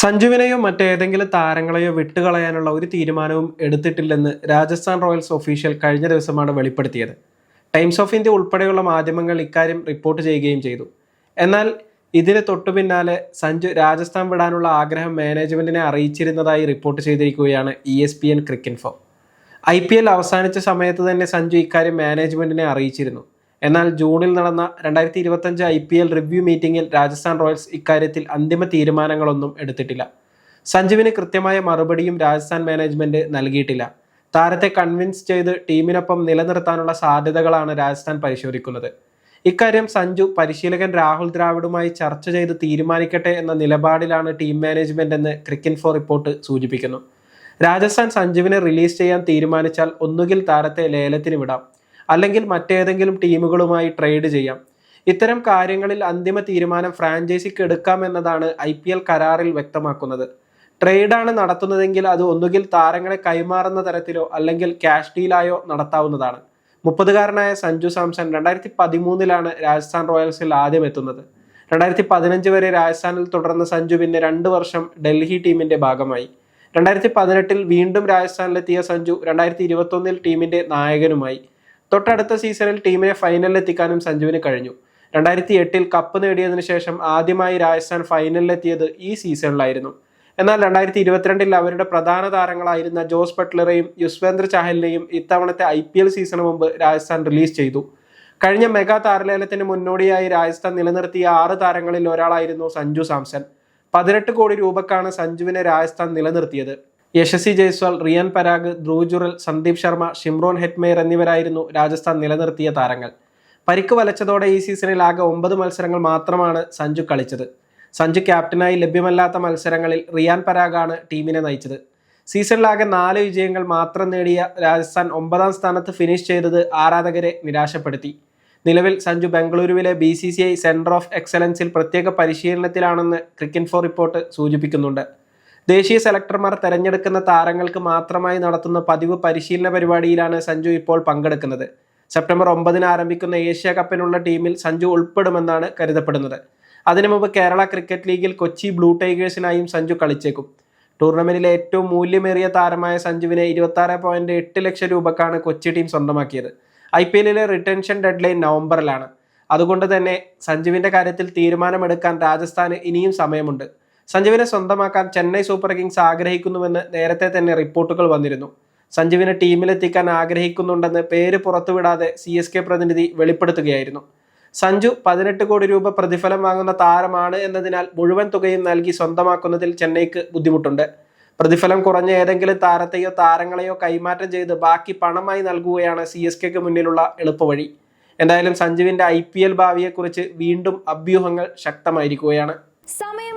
സഞ്ജുവിനെയോ മറ്റേതെങ്കിലും താരങ്ങളെയോ വിട്ടുകളയാനുള്ള ഒരു തീരുമാനവും എടുത്തിട്ടില്ലെന്ന് രാജസ്ഥാൻ റോയൽസ് ഒഫീഷ്യൽ കഴിഞ്ഞ ദിവസമാണ് വെളിപ്പെടുത്തിയത്. ടൈംസ് ഓഫ് ഇന്ത്യ ഉൾപ്പെടെയുള്ള മാധ്യമങ്ങൾ ഇക്കാര്യം റിപ്പോർട്ട് ചെയ്യുകയും ചെയ്തു. എന്നാൽ ഇതിന് തൊട്ടു പിന്നാലെ സഞ്ജു രാജസ്ഥാൻ വിടാനുള്ള ആഗ്രഹം മാനേജ്മെന്റിനെ അറിയിച്ചിരുന്നതായി റിപ്പോർട്ട് ചെയ്തിരിക്കുകയാണ് E S P N Cricinfo I P L അവസാനിച്ച സമയത്ത് തന്നെ സഞ്ജു ഇക്കാര്യം മാനേജ്മെന്റിനെ അറിയിച്ചിരുന്നു. എന്നാൽ ജൂണിൽ നടന്ന രണ്ടായിരത്തി ഇരുപത്തഞ്ച് ഐ പി എൽ റിവ്യൂ മീറ്റിംഗിൽ രാജസ്ഥാൻ റോയൽസ് ഇക്കാര്യത്തിൽ അന്തിമ തീരുമാനങ്ങളൊന്നും എടുത്തിട്ടില്ല. സഞ്ജുവിന് കൃത്യമായ മറുപടിയും രാജസ്ഥാൻ മാനേജ്മെന്റ് നൽകിയിട്ടില്ല. താരത്തെ കൺവിൻസ് ചെയ്ത് ടീമിനൊപ്പം നിലനിർത്താനുള്ള സാധ്യതകളാണ് രാജസ്ഥാൻ പരിശോധിക്കുന്നത്. ഇക്കാര്യം സഞ്ജു പരിശീലകൻ രാഹുൽ ദ്രാവിഡുമായി ചർച്ച ചെയ്ത് തീരുമാനിക്കട്ടെ എന്ന നിലപാടിലാണ് ടീം മാനേജ്മെന്റ് എന്ന് ക്രിക്കൻഫോ റിപ്പോർട്ട് സൂചിപ്പിക്കുന്നു. രാജസ്ഥാൻ സഞ്ജുവിനെ റിലീസ് ചെയ്യാൻ തീരുമാനിച്ചാൽ ഒന്നുകിൽ താരത്തെ ലേലത്തിന് വിടാം അല്ലെങ്കിൽ മറ്റേതെങ്കിലും ടീമുകളുമായി ട്രേഡ് ചെയ്യാം. ഇത്തരം കാര്യങ്ങളിൽ അന്തിമ തീരുമാനം ഫ്രാഞ്ചൈസിക്ക് എടുക്കാമെന്നതാണ് ഐ പി എൽ കരാറിൽ വ്യക്തമാക്കുന്നത്. ട്രേഡാണ് നടത്തുന്നതെങ്കിൽ അത് ഒന്നുകിൽ താരങ്ങളെ കൈമാറുന്ന തരത്തിലോ അല്ലെങ്കിൽ ക്യാഷ് ഡീലായോ നടത്താവുന്നതാണ്. മുപ്പതുകാരനായ സഞ്ജു സാംസൺ രണ്ടായിരത്തി പതിമൂന്നിലാണ് രാജസ്ഥാൻ റോയൽസിൽ ആദ്യം എത്തുന്നത്. രണ്ടായിരത്തി പതിനഞ്ച് വരെ രാജസ്ഥാനിൽ തുടർന്ന സഞ്ജു പിന്നെ രണ്ട് വർഷം ഡൽഹി ടീമിന്റെ ഭാഗമായി. രണ്ടായിരത്തി പതിനെട്ടിൽ വീണ്ടും രാജസ്ഥാനിലെത്തിയ സഞ്ജു രണ്ടായിരത്തി ഇരുപത്തൊന്നിൽ ടീമിന്റെ നായകനുമായി. തൊട്ടടുത്ത സീസണിൽ ടീമിനെ ഫൈനലിൽ എത്തിക്കാനും സഞ്ജുവിന് കഴിഞ്ഞു. രണ്ടായിരത്തി എട്ടിൽ കപ്പ് നേടിയതിനു ശേഷം ആദ്യമായി രാജസ്ഥാൻ ഫൈനലിലെത്തിയത് ഈ സീസണിലായിരുന്നു. എന്നാൽ രണ്ടായിരത്തി ഇരുപത്തിരണ്ടിൽ അവരുടെ പ്രധാന താരങ്ങളായിരുന്ന ജോസ് ബട്ട്ലറെയും യുസ്വേന്ദ്ര ചാഹലിനെയും ഇത്തവണത്തെ ഐ പി എൽ സീസണ് മുമ്പ് രാജസ്ഥാൻ റിലീസ് ചെയ്തു. കഴിഞ്ഞ മെഗാ താരലേലത്തിന് മുന്നോടിയായി രാജസ്ഥാൻ നിലനിർത്തിയ ആറ് താരങ്ങളിൽ ഒരാളായിരുന്നു സഞ്ജു സാംസൺ. പതിനെട്ട് കോടി രൂപക്കാണ് സഞ്ജുവിനെ രാജസ്ഥാൻ നിലനിർത്തിയത്. യശസ്വി ജയ്സ്വാൾ റിയാൻ പരാഗ് ധ്രുവ് ജുറൽ സന്ദീപ് ശർമ്മ ഷിംറോൺ ഹെറ്റ്മെയർ എന്നിവരായിരുന്നു രാജസ്ഥാൻ നിലനിർത്തിയ താരങ്ങൾ. പരിക്ക് വലച്ചതോടെ ഈ സീസണിൽ ആകെ ഒമ്പത് മത്സരങ്ങൾ മാത്രമാണ് സഞ്ജു കളിച്ചത്. സഞ്ജു ക്യാപ്റ്റനായി ലഭ്യമല്ലാത്ത മത്സരങ്ങളിൽ റിയാൻ പരാഗാണ് ടീമിനെ നയിച്ചത്. സീസണിലാകെ നാല് വിജയങ്ങൾ മാത്രം നേടിയ രാജസ്ഥാൻ ഒമ്പതാം സ്ഥാനത്ത് ഫിനിഷ് ചെയ്തത് ആരാധകരെ നിരാശപ്പെടുത്തി. നിലവിൽ സഞ്ജു ബംഗളൂരുവിലെ B C C I centre of എക്സലൻസിൽ പ്രത്യേക പരിശീലനത്തിലാണെന്ന് ക്രിക്കറ്റ് ഫോർ റിപ്പോർട്ട് സൂചിപ്പിക്കുന്നുണ്ട്. ദേശീയ സെലക്ടർമാർ തെരഞ്ഞെടുക്കുന്ന താരങ്ങൾക്ക് മാത്രമായി നടത്തുന്ന പതിവ് പരിശീലന പരിപാടിയിലാണ് സഞ്ജു ഇപ്പോൾ പങ്കെടുക്കുന്നത്. സെപ്റ്റംബർ ഒമ്പതിന് ആരംഭിക്കുന്ന ഏഷ്യ കപ്പിനുള്ള ടീമിൽ സഞ്ജു ഉൾപ്പെടുമെന്നാണ് കരുതപ്പെടുന്നത്. അതിനു മുമ്പ് കേരള ക്രിക്കറ്റ് ലീഗിൽ കൊച്ചി ബ്ലൂ ടൈഗേഴ്സിനായും സഞ്ജു കളിച്ചേക്കും. ടൂർണമെന്റിലെ ഏറ്റവും മൂല്യമേറിയ താരമായ സഞ്ജുവിനെ ഇരുപത്തി പോയിന്റ് എട്ട് ലക്ഷം രൂപക്കാണ് കൊച്ചി ടീം സ്വന്തമാക്കിയത്. ഐ പി എല്ലിലെ റിട്ടൻഷൻ ഡെഡ് ലൈൻ നവംബറിലാണ്. അതുകൊണ്ട് തന്നെ സഞ്ജുവിന്റെ കാര്യത്തിൽ തീരുമാനമെടുക്കാൻ രാജസ്ഥാന് ഇനിയും സമയമുണ്ട്. സഞ്ജുവിനെ സ്വന്തമാക്കാൻ ചെന്നൈ സൂപ്പർ കിങ്സ് ആഗ്രഹിക്കുന്നുവെന്ന് നേരത്തെ തന്നെ റിപ്പോർട്ടുകൾ വന്നിരുന്നു. സഞ്ജുവിനെ ടീമിലെത്തിക്കാൻ ആഗ്രഹിക്കുന്നുണ്ടെന്ന് പേര് പുറത്തുവിടാതെ സി എസ് കെ പ്രതിനിധി വെളിപ്പെടുത്തുകയായിരുന്നു. സഞ്ജു പതിനെട്ട് കോടി രൂപ പ്രതിഫലം വാങ്ങുന്ന താരമാണ് എന്നതിനാൽ മുഴുവൻ തുകയും നൽകി സ്വന്തമാക്കുന്നതിൽ ചെന്നൈക്ക് ബുദ്ധിമുട്ടുണ്ട്. പ്രതിഫലം കുറഞ്ഞ ഏതെങ്കിലും താരത്തെയോ താരങ്ങളെയോ കൈമാറ്റം ചെയ്ത് ബാക്കി പണമായി നൽകുകയാണ് സി എസ് കെക്ക് മുന്നിലുള്ള എളുപ്പവഴി. എന്തായാലും സഞ്ജുവിന്റെ ഐ പി എൽ ഭാവിയെക്കുറിച്ച് വീണ്ടും അഭ്യൂഹങ്ങൾ ശക്തമായിരിക്കുകയാണ്. സമയം